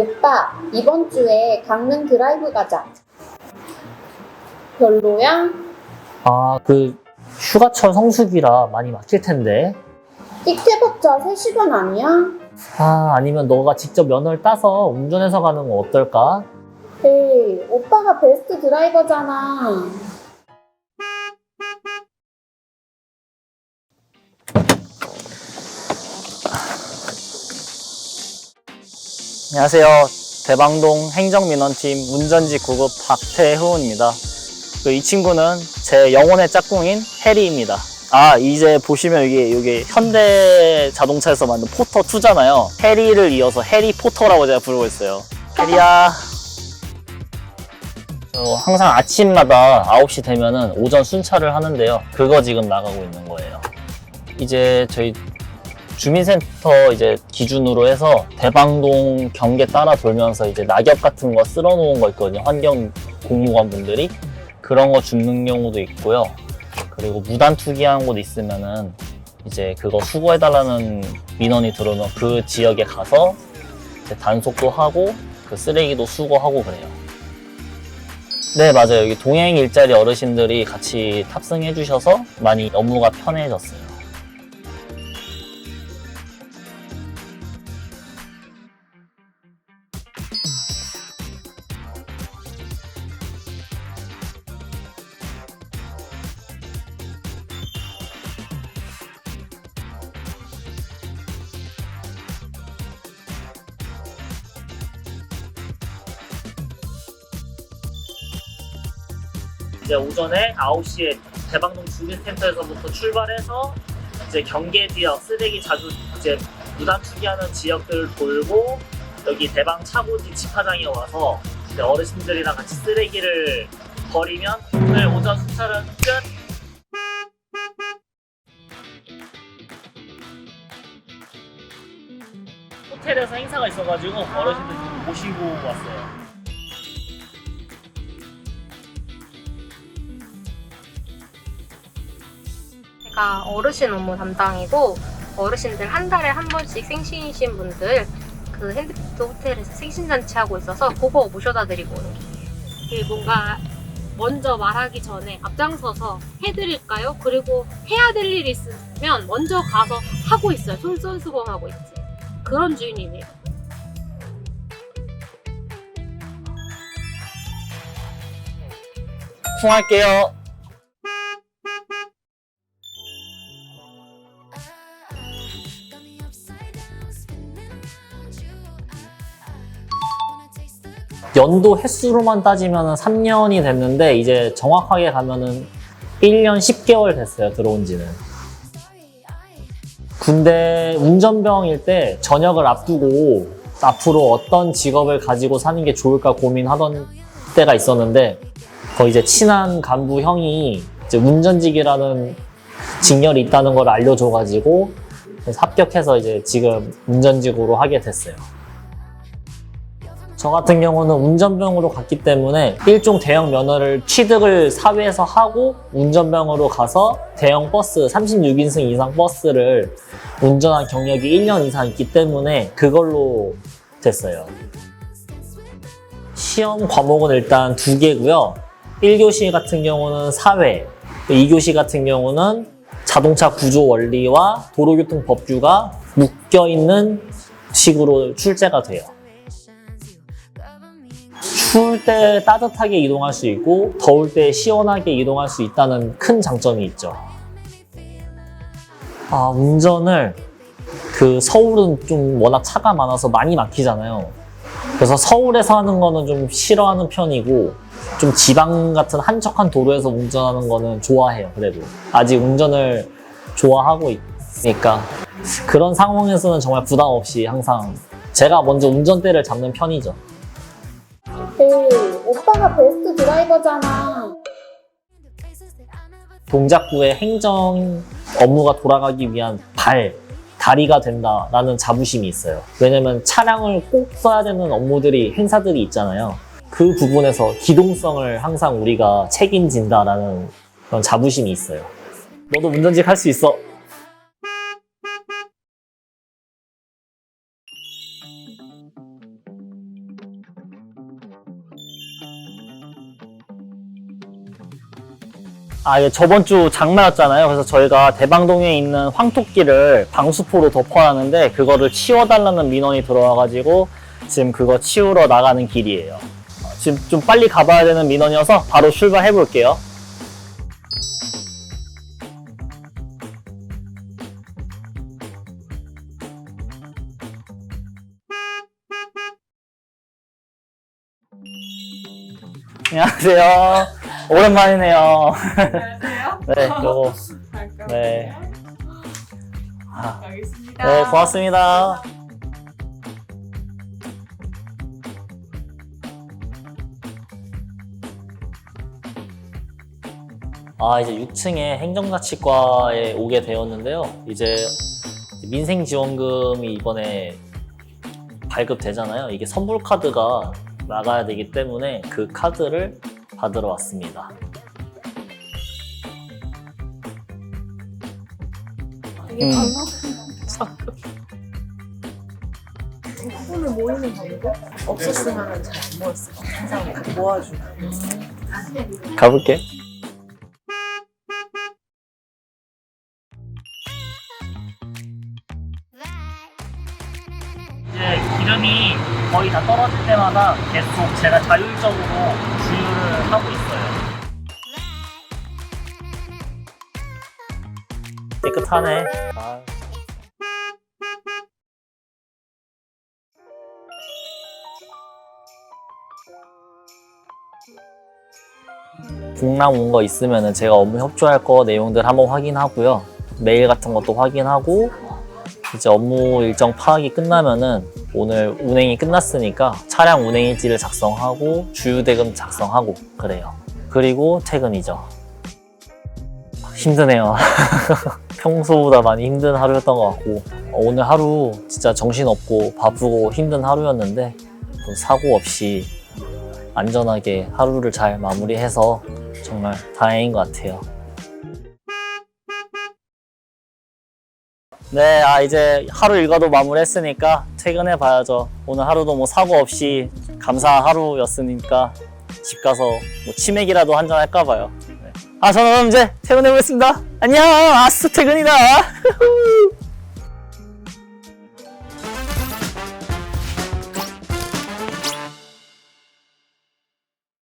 오빠, 이번 주에 강릉 드라이브 가자. 별로야? 아, 그 휴가철 성수기라 많이 막힐 텐데. 띡해봤자 3시간 아니야? 아, 아니면 너가 직접 면허를 따서 운전해서 가는 건 어떨까? 에이, 오빠가 베스트 드라이버잖아. 안녕하세요. 대방동 행정민원팀 운전지 9급 박태훈입니다. 그 이 친구는 제 영혼의 짝꿍인 해리입니다. 아, 이제 보시면 이게, 이게 현대 자동차에서 만든 포터 2잖아요. 해리를 이어서 해리 포터라고 제가 부르고 있어요. 해리야. 어, 항상 아침마다 9시 되면은 오전 순찰을 하는데요. 그거 지금 나가고 있는 거예요. 이제 저희 주민센터 이제 기준으로 해서 대방동 경계 따라 돌면서 이제 낙엽 같은 거 쓸어 놓은 거 있거든요. 환경 공무관 분들이. 그런 거 줍는 경우도 있고요. 그리고 무단 투기한 곳 있으면은 이제 그거 수거해달라는 민원이 들어오면 그 지역에 가서 단속도 하고 그 쓰레기도 수거하고 그래요. 네, 맞아요. 여기 동행 일자리 어르신들이 같이 탑승해 주셔서 많이 업무가 편해졌어요. 이제 오전에 9시에 대방동 주민센터에서부터 출발해서 이제 경계 지역 쓰레기 자주 이제 무단 투기하는 지역들을 돌고 여기 대방 차고지 집화장에 와서 이제 어르신들이랑 같이 쓰레기를 버리면 오늘 오전 순찰은 끝. 호텔에서 행사가 있어가지고 어르신들 좀 모시고 왔어요. 제가 어르신 업무 담당이고 어르신들 한 달에 한 번씩 생신이신 분들 그 핸드피트 호텔에서 생신잔치 하고 있어서 그거 모셔다 드리고 오는 길이에요. 이게 뭔가 먼저 말하기 전에 앞장서서 해드릴까요? 그리고 해야 될 일이 있으면 먼저 가서 하고 있어요. 솔선수범하고 있지. 그런 주인이네요. 쿵할게요. 연도 횟수로만 따지면 3년이 됐는데 이제 정확하게 가면은 1년 10개월 됐어요 들어온 지는 군대 운전병일 때 전역을 앞두고 앞으로 어떤 직업을 가지고 사는 게 좋을까 고민하던 때가 있었는데 거의 이제 친한 간부 형이 이제 운전직이라는 직렬이 있다는 걸 알려줘가지고 합격해서 이제 지금 운전직으로 하게 됐어요. 저 같은 경우는 운전병으로 갔기 때문에 일종 대형 면허를 취득을 사회에서 하고 운전병으로 가서 대형 버스 36인승 이상 버스를 운전한 경력이 1년 이상 있기 때문에 그걸로 됐어요. 시험 과목은 일단 두 개고요. 1교시 같은 경우는 사회, 2교시 같은 경우는 자동차 구조 원리와 도로교통 법규가 묶여 있는 식으로 출제가 돼요. 추울 때 따뜻하게 이동할 수 있고 더울 때 시원하게 이동할 수 있다는 큰 장점이 있죠. 아, 운전을 그 서울은 좀 워낙 차가 많아서 많이 막히잖아요. 그래서 서울에서 하는 거는 좀 싫어하는 편이고 좀 지방 같은 한적한 도로에서 운전하는 거는 좋아해요. 그래도 아직 운전을 좋아하고 있으니까 그런 상황에서는 정말 부담 없이 항상 제가 먼저 운전대를 잡는 편이죠. 오빠가 베스트 드라이버잖아. 동작구의 행정 업무가 돌아가기 위한 발, 다리가 된다라는 자부심이 있어요. 왜냐면 차량을 꼭 써야 되는 업무들이, 행사들이 있잖아요. 그 부분에서 기동성을 항상 우리가 책임진다라는 그런 자부심이 있어요. 너도 운전직 할 수 있어. 아, 예, 저번 주 장마였잖아요. 그래서 저희가 대방동에 있는 황토끼를 방수포로 덮어놨는데 그거를 치워달라는 민원이 들어와가지고 지금 그거 치우러 나가는 길이에요. 어, 지금 좀 빨리 가봐야 되는 민원이어서 바로 출발해 볼게요. 안녕하세요. 오랜만이네요. 안녕하세요. 네, 요거. 잠깐만요. 네. 아, 알겠습니다. 네, 고맙습니다. 아, 이제 6층에 행정자치과에 오게 되었는데요. 이제 민생지원금이 이번에 발급되잖아요. 이게 선불 카드가 나가야 되기 때문에 그 카드를 받으러 왔습니다. 음. 손을 모이는 방법 없었으면 잘 안 모였을 것 같아. 항상 모아주고. 가볼게. 때마다 계속 제가 자율적으로 주유를 하고 있어요. 깨끗하네. 아. 공람 온거 있으면은 제가 업무 협조할 거 내용들 한번 확인하고요. 메일 같은 것도 확인하고 이제 업무 일정 파악이 끝나면은 오늘 운행이 끝났으니까 차량 운행일지를 작성하고 주유대금 작성하고 그래요. 그리고 퇴근이죠. 힘드네요. 평소보다 많이 힘든 하루였던 것 같고 어, 오늘 하루 진짜 정신없고 바쁘고 힘든 하루였는데 또 사고 없이 안전하게 하루를 잘 마무리해서 정말 다행인 것 같아요. 네, 아 이제 하루 일과도 마무리했으니까 퇴근해 봐야죠. 오늘 하루도 뭐 사고 없이 감사한 하루였으니까 집 가서 뭐 치맥이라도 한잔 할까 봐요. 네. 아 저는 이제 퇴근해 보겠습니다. 안녕, 아스 퇴근이다.